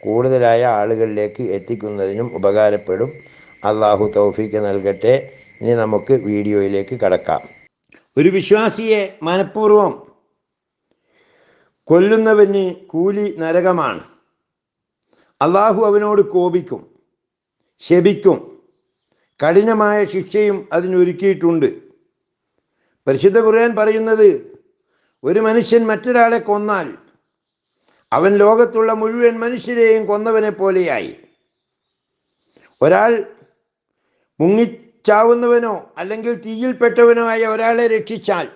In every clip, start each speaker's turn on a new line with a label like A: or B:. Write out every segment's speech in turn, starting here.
A: കൂടുതലായ ആളുകളിലേക്ക് എത്തിക്കുന്നതിനും ഉപകാരപ്പെടും. അള്ളാഹു തൗഫീക്ക് നൽകട്ടെ. ഇനി നമുക്ക് വീഡിയോയിലേക്ക് കടക്കാം. ഒരു വിശ്വാസിയെ മനഃപൂർവം കൊല്ലുന്നവന് കൂലി നരകമാണ്. അള്ളാഹു അവനോട് കോപിക്കും ശപിക്കും കഠിനമായ ശിക്ഷയും അതിനൊരുക്കിയിട്ടുണ്ട്. പരിശുദ്ധ ഖുർആൻ പറയുന്നത് ഒരു മനുഷ്യൻ മറ്റൊരാളെ കൊന്നാൽ അവൻ ലോകത്തുള്ള മുഴുവൻ മനുഷ്യരെയും കൊന്നവനെ പോലെയായി. ഒരാൾ മുങ്ങിച്ചാവുന്നവനോ അല്ലെങ്കിൽ തീയിൽപ്പെട്ടവനോ ആയ ഒരാളെ രക്ഷിച്ചാൽ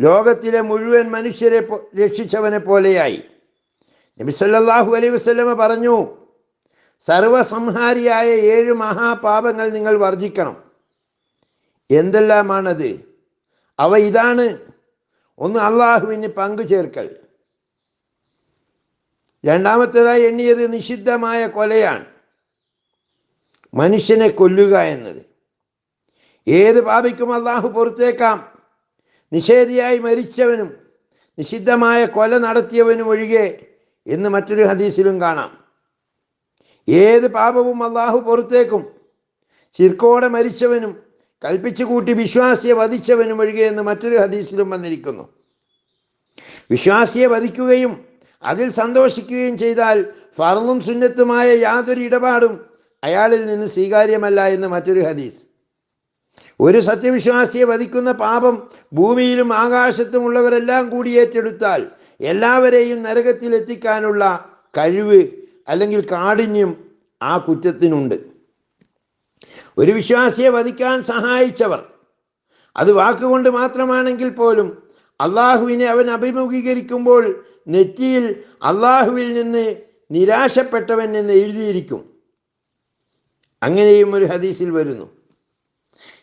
A: ലോകത്തിലെ മുഴുവൻ മനുഷ്യരെ രക്ഷിച്ചവനെ പോലെയായി. നബി അലൈ വസ്ലമ പറഞ്ഞു സർവസംഹാരിയായ ഏഴ് മഹാപാപങ്ങൾ നിങ്ങൾ വർജിക്കണം. എന്തെല്ലാമാണത്? അവ ഇതാണ്. ഒന്ന് അള്ളാഹുവിന് പങ്കു ചേർക്കൽ രണ്ടാമത്തേതായി എണ്ണിയത് നിഷിദ്ധമായ കൊലയാണ്. മനുഷ്യനെ കൊല്ലുക എന്നത്. ഏത് പാപിക്കും അള്ളാഹു പുറത്തേക്കാം. നിഷേധിയായി മരിച്ചവനും നിഷിദ്ധമായ കൊല നടത്തിയവനും ഒഴികെ എന്ന് മറ്റൊരു ഹദീസിലും കാണാം. ഏത് പാപവും അള്ളാഹു പുറത്തേക്കും. ചിർക്കോടെ മരിച്ചവനും കൽപ്പിച്ചു കൂട്ടി വിശ്വാസിയെ വധിച്ചവനും ഒഴികെ എന്ന് മറ്റൊരു ഹദീസിലും വന്നിരിക്കുന്നു. വിശ്വാസിയെ വധിക്കുകയും അതിൽ സന്തോഷിക്കുകയും ചെയ്താൽ ഫർളും സുന്നത്തുമായ യാതൊരു ഇടപാടും അയാളിൽ നിന്ന് സ്വീകാര്യമല്ല എന്ന് മറ്റൊരു ഹദീസ്. ഒരു സത്യവിശ്വാസിയെ വധിക്കുന്ന പാപം ഭൂമിയിലും ആകാശത്തുമുള്ളവരെല്ലാം കൂടി ഏറ്റെടുത്താൽ എല്ലാവരെയും നരകത്തിലെത്തിക്കാനുള്ള കഴിവ് അല്ലെങ്കിൽ കാഠിന്യം ആ കുറ്റത്തിനുണ്ട്. ഒരു വിശ്വാസിയെ വധിക്കാൻ സഹായിച്ചവർ അത് വാക്കുകൊണ്ട് മാത്രമാണെങ്കിൽ പോലും അള്ളാഹുവിനെ അവൻ അഭിമുഖീകരിക്കുമ്പോൾ നെറ്റിയിൽ അള്ളാഹുവിൽ നിന്ന് നിരാശപ്പെട്ടവൻ എന്ന് എഴുതിയിരിക്കും. അങ്ങനെയും ഒരു ഹദീസിൽ വരുന്നു.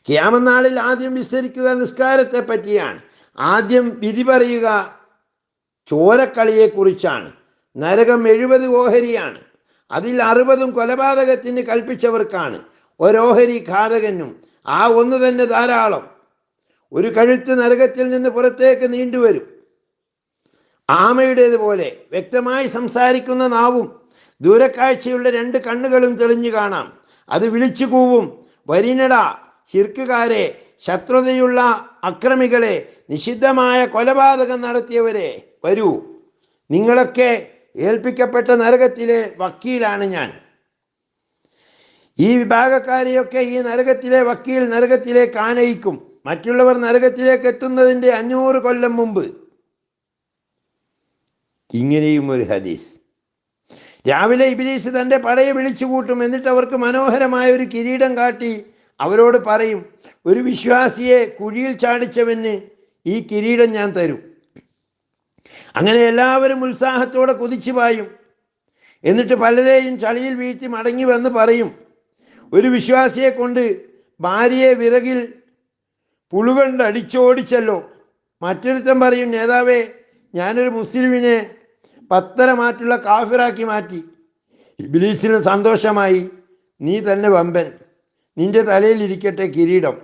A: ക്യാമനാളിൽ ആദ്യം വിസ്തരിക്കുക നിസ്കാരത്തെ പറ്റിയാണ്. ആദ്യം വിധി പറയുക ചോരക്കളിയെക്കുറിച്ചാണ്. നരകം എഴുപത് ഓഹരിയാണ്. അതിൽ അറുപതും കൊലപാതകത്തിന് കൽപ്പിച്ചവർക്കാണ്. ഒരോഹരി ഘാതകനും ആ ഒന്ന് തന്നെ ധാരാളം. ഒരു കഴുത്ത് നരകത്തിൽ നിന്ന് പുറത്തേക്ക് നീണ്ടുവരും. ആമയുടേതുപോലെ വ്യക്തമായി സംസാരിക്കുന്ന നാവും ദൂരക്കാഴ്ചയുള്ള രണ്ട് കണ്ണുകളും തെളിഞ്ഞു കാണാം. അത് വിളിച്ചു കൂവും വരിനട ശിർക്കുകാരെ ശത്രുതയുള്ള അക്രമികളെ നിഷിദ്ധമായ കൊലപാതകം നടത്തിയവരെ വരൂ. നിങ്ങളൊക്കെ ഏൽപ്പിക്കപ്പെട്ട നരകത്തിലെ വക്കീലാണ് ഞാൻ. ഈ വിഭാഗക്കാരെയൊക്കെ ഈ നരകത്തിലെ വക്കീൽ നരകത്തിലേക്ക് ആനയിക്കും. മറ്റുള്ളവർ നരകത്തിലേക്ക് എത്തുന്നതിന്റെ അഞ്ഞൂറ് കൊല്ലം മുമ്പ്. ഇങ്ങനെയും ഒരു ഹദീസ്. രാവിലെ ഇബിലീസ് തന്റെ പടയെ വിളിച്ചു കൂട്ടും. എന്നിട്ട് അവർക്ക് മനോഹരമായ ഒരു കിരീടം കാട്ടി. അവരോട് പറയും ഒരു വിശ്വാസിയെ കുഴിയിൽ ചാടിച്ചവന് ഈ കിരീടം ഞാൻ തരും. അങ്ങനെ എല്ലാവരും ഉത്സാഹത്തോടെ കുതിച്ചു പായും. എന്നിട്ട് പലരെയും ചളിയിൽ വീഴ്ത്തി മടങ്ങി വന്ന് പറയും ഒരു വിശ്വാസിയെ കൊണ്ട് ഭാര്യയെ വിറകിൽ പുളുകൊണ്ട് അടിച്ചോടിച്ചല്ലോ. പറയും നേതാവേ ഞാനൊരു മുസ്ലിമിനെ പത്തര മാറ്റുള്ള കാഫിറാക്കി മാറ്റി. ഇബിലീസിന് സന്തോഷമായി. നീ തന്നെ വമ്പൻ. നിന്റെ തലയിൽ ഇരിക്കട്ടെ കിരീടം.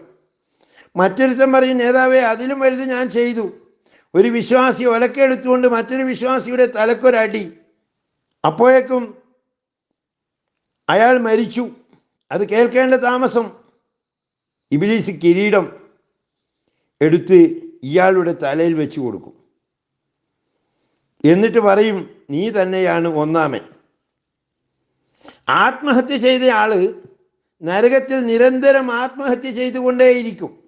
A: മറ്റൊരുത്തൻ പറയും നേതാവേ അതിലും വലുത് ഞാൻ ചെയ്തു. ഒരു വിശ്വാസി ഒലക്കെടുത്തുകൊണ്ട് മറ്റൊരു വിശ്വാസിയുടെ തലക്കൊരടി. അപ്പോഴേക്കും അയാൾ മരിച്ചു. അത് കേൾക്കേണ്ട താമസം. ഇബിലീസ് കിരീടം എടുത്ത് ഇയാളുടെ തലയിൽ വെച്ച് കൊടുക്കും. എന്നിട്ട് പറയും നീ തന്നെയാണ് ഒന്നാമൻ. ആത്മഹത്യ ചെയ്ത ആൾ നരകത്തിൽ നിരന്തരം ആത്മഹത്യ ചെയ്തുകൊണ്ടേയിരിക്കും.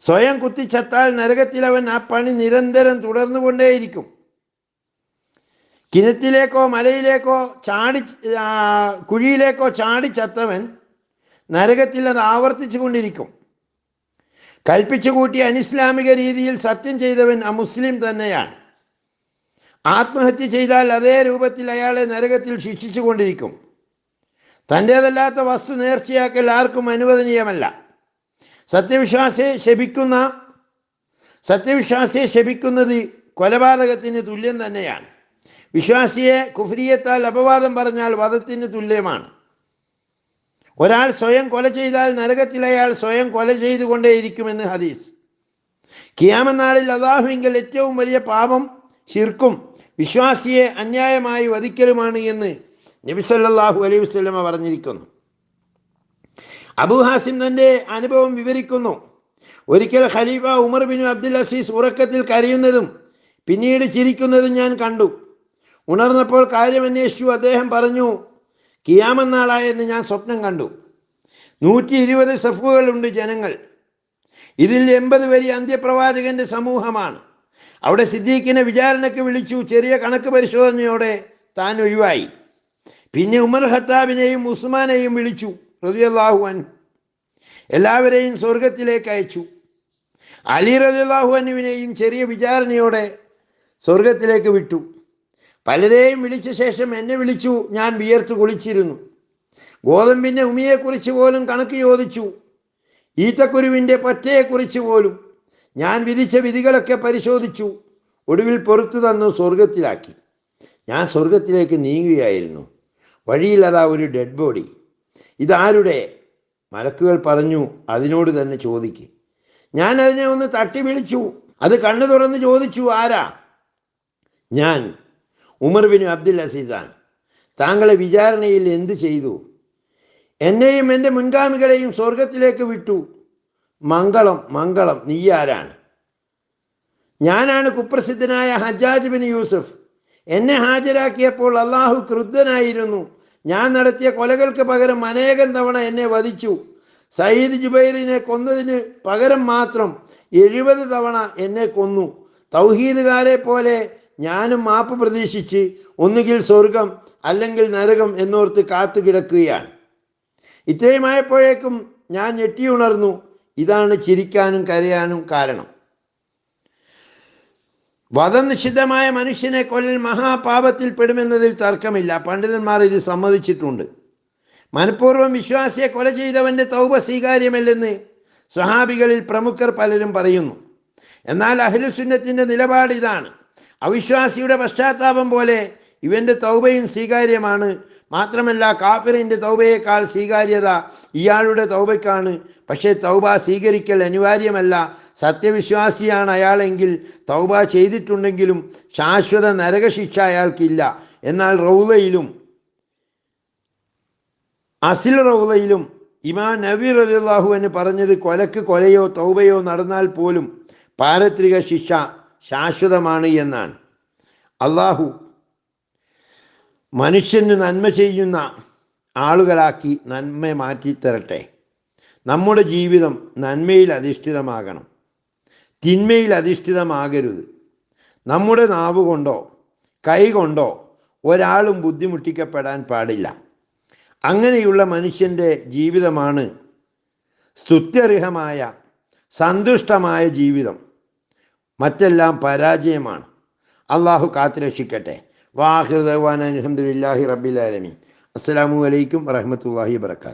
A: സ്വയം കുത്തിച്ചത്താൽ നരകത്തിൽ അവൻ ആ പണി നിരന്തരം തുടർന്നുകൊണ്ടേയിരിക്കും. കിണറ്റിലേക്കോ മലയിലേക്കോ ചാടി കുഴിയിലേക്കോ ചാടി ചത്തവൻ നരകത്തിൽ അത് ആവർത്തിച്ചു കൊണ്ടിരിക്കും. കൽപ്പിച്ചു കൂട്ടി അനിസ്ലാമിക രീതിയിൽ സത്യം ചെയ്തവൻ അമുസ്ലിം തന്നെയാണ്. ആത്മഹത്യ ചെയ്താൽ അതേ രൂപത്തിൽ അയാളെ നരകത്തിൽ ശിക്ഷിച്ചു കൊണ്ടിരിക്കും തന്റേതല്ലാത്ത വസ്തു നേർച്ചയാക്കൽ ആർക്കും അനുവദനീയമല്ല. സത്യവിശ്വാസിയെ ശപിക്കുന്ന സത്യവിശ്വാസിയെ ശപിക്കുന്നത് കൊലപാതകത്തിന് തുല്യം തന്നെയാണ്. വിശ്വാസിയെ കുഫ്രിയത്താൽ അപവാദം പറഞ്ഞാൽ വധത്തിന് തുല്യമാണ്. ഒരാൾ സ്വയം കൊല ചെയ്താൽ നരകത്തിൽ അയാൾ സ്വയം കൊല ചെയ്തുകൊണ്ടേയിരിക്കുമെന്ന് ഹദീസ്. കിയാമനാളിൽ അള്ളാഹുവിങ്കൽ ഏറ്റവും വലിയ പാപം ശിർക്കും വിശ്വാസിയെ അന്യായമായി വധിക്കലുമാണ് എന്ന് നബിസല്ലാഹു അലൈഹി വസല്ലമ പറഞ്ഞിരിക്കുന്നു. അബൂ ഹാസിം തന്റെ അനുഭവം വിവരിക്കുന്നു. ഒരിക്കൽ ഖലീഫ ഉമർ ബിൻ അബ്ദുൽ അസീസ് ഉറക്കത്തിൽ കരയുന്നതും പിന്നീട് ചിരിക്കുന്നതും ഞാൻ കണ്ടു. ഉണർന്നപ്പോൾ കാര്യം അന്വേഷിച്ചു. അദ്ദേഹം പറഞ്ഞു കിയാമന്നാളായെന്ന് ഞാൻ സ്വപ്നം കണ്ടു. നൂറ്റി ഇരുപത് സഫുകളുണ്ട് ജനങ്ങൾ. ഇതിൽ എൺപത് വരി അന്ത്യപ്രവാചകന്റെ സമൂഹമാണ്. അവിടെ സിദ്ദീഖിനെ വിചാരണയ്ക്ക് വിളിച്ചു. ചെറിയ കണക്ക് പരിശോധനയോടെ താൻ ഒഴിവായി. പിന്നെ ഉമർ ഖത്താബിനെയും ഉസ്മാനെയും വിളിച്ചു റതി അൻ എല്ലാവരെയും സ്വർഗത്തിലേക്ക് അയച്ചു. അലി റതി അള്ളാഹുവാനുവിനെയും ചെറിയ വിചാരണയോടെ സ്വർഗത്തിലേക്ക് വിട്ടു. പലരെയും വിളിച്ച ശേഷം എന്നെ വിളിച്ചു ഞാൻ വിയർത്ത് കുളിച്ചിരുന്നു. ഗോതമ്പിന്റെ ഉമിയെക്കുറിച്ച് പോലും കണക്ക് ചോദിച്ചു. ഈത്തക്കുരുവിന്റെ പറ്റയെക്കുറിച്ച് പോലും ഞാൻ വിധിച്ച വിധികളൊക്കെ പരിശോധിച്ചു. ഒടുവിൽ പുറത്തു തന്നു സ്വർഗത്തിലാക്കി ഞാൻ സ്വർഗത്തിലേക്ക് നീങ്ങുകയായിരുന്നു. വഴിയിൽ അതാ ഒരു ഡെഡ് ബോഡി ഇതാരുടെ? മലക്കുകൾ പറഞ്ഞു അതിനോട് തന്നെ ചോദിക്ക്. ഞാൻ അതിനെ ഒന്ന് തട്ടി വിളിച്ചു. അത് കണ്ണു തുറന്ന് ചോദിച്ചു ആരാ? ഞാൻ ഉമർ ബിൻ അബ്ദുൽ അസീസാൻ താങ്കളെ വിചാരണയിൽ എന്ത് ചെയ്തു? എന്നെയും എന്റെ മുൻഗാമികളെയും സ്വർഗത്തിലേക്ക് വിട്ടു. മംഗളം മംഗളം. നീ ആരാണ്? ഞാനാണ് കുപ്രസിദ്ധനായ ഹജ്ജാജ് ബിൻ യൂസഫ്. എന്നെ ഹാജരാക്കിയപ്പോൾ അള്ളാഹു ക്രുദ്ധനായിരുന്നു. ഞാൻ നടത്തിയ കൊലകൾക്ക് പകരം അനേകം തവണ എന്നെ വധിച്ചു. സയ്യിദ് ജുബൈറിനെ കൊന്നതിന് പകരം മാത്രം എഴുപത് തവണ എന്നെ കൊന്നു. തൗഹീദുകാരെ പോലെ ഞാനും മാപ്പ് പ്രതീക്ഷിച്ച് ഒന്നുകിൽ സ്വർഗം അല്ലെങ്കിൽ നരകം എന്നോർത്ത് കാത്തു കിടക്കുകയാണ് ഇത്രയുമായപ്പോഴേക്കും ഞാൻ ഞെട്ടിയുണർന്നു. ഇതാണ് ചിരിക്കാനും കരയാനും കാരണം. വധം നിഷിദ്ധമായ മനുഷ്യനെ കൊല്ലൽ മഹാപാപത്തിൽ പെടുമെന്നതിൽ തർക്കമില്ല. പണ്ഡിതന്മാർ ഇത് സമ്മതിച്ചിട്ടുണ്ട്. മനഃപൂർവം വിശ്വാസിയെ കൊല ചെയ്തവന്റെ തൗബ സ്വീകാര്യമല്ലെന്ന് സ്വഹാബികളിൽ പ്രമുഖർ പലരും പറയുന്നു. എന്നാൽ അഹ്ലുസുന്നത്തിന്റെ നിലപാട് ഇതാണ്. അവിശ്വാസിയുടെ പശ്ചാത്താപം പോലെ ഇവന്റെ തൗബയും സ്വീകാര്യമാണ് മാത്രമല്ല കാഫിറിന്റെ തൗബയേക്കാൾ സ്വീകാര്യത ഇയാളുടെ തൗബയ്ക്കാണ്. പക്ഷേ തൗബ സ്വീകരിക്കൽ അനിവാര്യമല്ല. സത്യവിശ്വാസിയാണ് അയാളെങ്കിൽ തൗബ ചെയ്തിട്ടുണ്ടെങ്കിലും ശാശ്വത നരകശിക്ഷ അയാൾക്കില്ല. എന്നാൽ റൗലയിലും അസിൽ റൗലയിലും ഇമാ നബി റലിള്ളാഹു എന്ന് പറഞ്ഞത് കൊലക്ക് കൊലയോ തൗബയോ നടന്നാൽ പോലും പാരത്രിക ശിക്ഷ ശാശ്വതമാണ് എന്നാണ്. അള്ളാഹു മനുഷ്യന് നന്മ ചെയ്യുന്ന ആളുകളാക്കി നന്മ മാറ്റിത്തരട്ടെ. നമ്മുടെ ജീവിതം നന്മയിൽ അധിഷ്ഠിതമാകണം. തിന്മയിൽ അധിഷ്ഠിതമാകരുത്. നമ്മുടെ നാവ് കൊണ്ടോ കൈ കൊണ്ടോ ഒരാളും ബുദ്ധിമുട്ടിക്കപ്പെടാൻ പാടില്ല. അങ്ങനെയുള്ള മനുഷ്യന്റെ ജീവിതമാണ് സ്തുത്യർഹമായ സന്തുഷ്ടമായ ജീവിതം. മറ്റെല്ലാം പരാജയമാണ്. അള്ളാഹു കാത്തുരക്ഷിക്കട്ടെ. വാഹിർ ദവാൻ അലഹമുല്ലാഹി റബ്ബിലാലമീൻ അസ്സാം വലൈക്കും വറഹമത്തല്ലാഹി വാത്തു